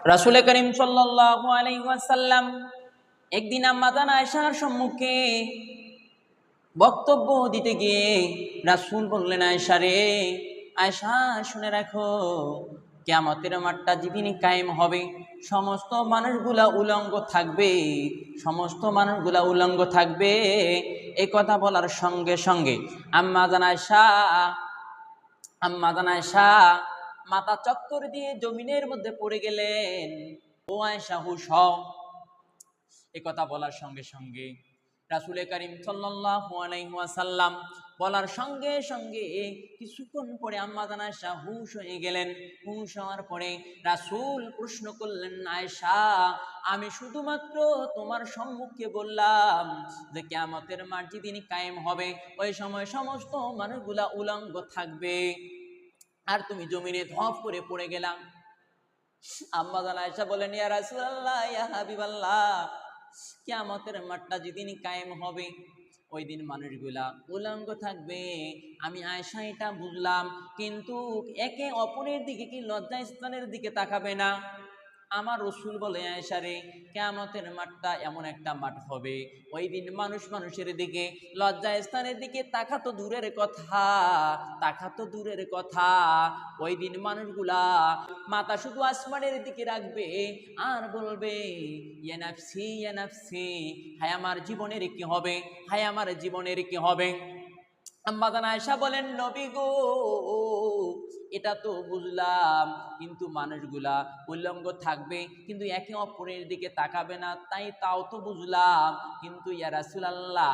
রাসুল করিম ওয়াসাল্লাম একদিন আম্মাদান আয়েশার সম্মুখে বক্তব্য দিতে গিয়ে রাসূল বললেন, আয়েশা রে, আয়েশা, শুনে রাখো, কেয়ামতের মাঠটা যেদিন কায়েম হবে, সমস্ত মানুষগুলা উলঙ্গ থাকবে, সমস্ত মানুষগুলা উলঙ্গ থাকবে এই কথা বলার সঙ্গে সঙ্গে আম্মা জানায়শা আম্মা জানায়শা মাথা চক্কর দিয়ে জমিনের মধ্যে পড়ে গেলেন। ও আয়সা হও। এ কথা বলার সঙ্গে সঙ্গে রাসুলে করিম ওয়াসাল্লাম বলার সঙ্গে সঙ্গে কিছুক্ষণ পরে আম্মা জান আয়েশা হুশ হয়ে গেলেন। হুশ হওয়ার পরে রাসূল প্রশ্ন করলেন, আয়েশা, আমি শুধুমাত্র তোমার সম্মুখে বললাম যে কিয়ামতের মাঠ যেদিন কায়েম হবে। ওই সময় সমস্ত মানুষগুলা উলঙ্গ থাকবে। আর তুমি জমিনে ধপ করে পড়ে গেলাম। আম্মা জান আয়েশা বলেন, ইয়া রাসূলুল্লাহ, ইয়া হাবিবাল্লাহ, কিয়ামতের মাঠটা যেদিন কায়েম হবে ওই দিন মানুষগুলা উলঙ্গ থাকবে। আমি আয়সা এটা বুঝলাম, কিন্তু একে অপরের দিকে কি লজ্জা স্থানের দিকে তাকাবে না? আমার রসুল বলে আয়সা রে কেমতের মাঠটা এমন একটা মাঠ হবে। ওই দিন মানুষ মানুষের দিকে, লজ্জা স্থানের দিকে তাকা তো দূরের কথা, তাকা তো দূরের কথা। ওই দিন মানুষগুলা মাথা শুধু আসমানের দিকে রাখবে আর বলবে ইয়ে নাফসি ইয়ে নাফসি, হায় আমার জীবনের কি হবে? হায় আমার জীবনের কি হবে? আম্মাদান আয়সা বলেন, নবী গো এটা তো বুঝলাম। কিন্তু মানুষগুলা উল্লঙ্গ থাকবে, কিন্তু একে অপরের দিকে তাকাবে না, তাই তাও তো বুঝলাম। কিন্তু ইয়া রাসূলুল্লাহ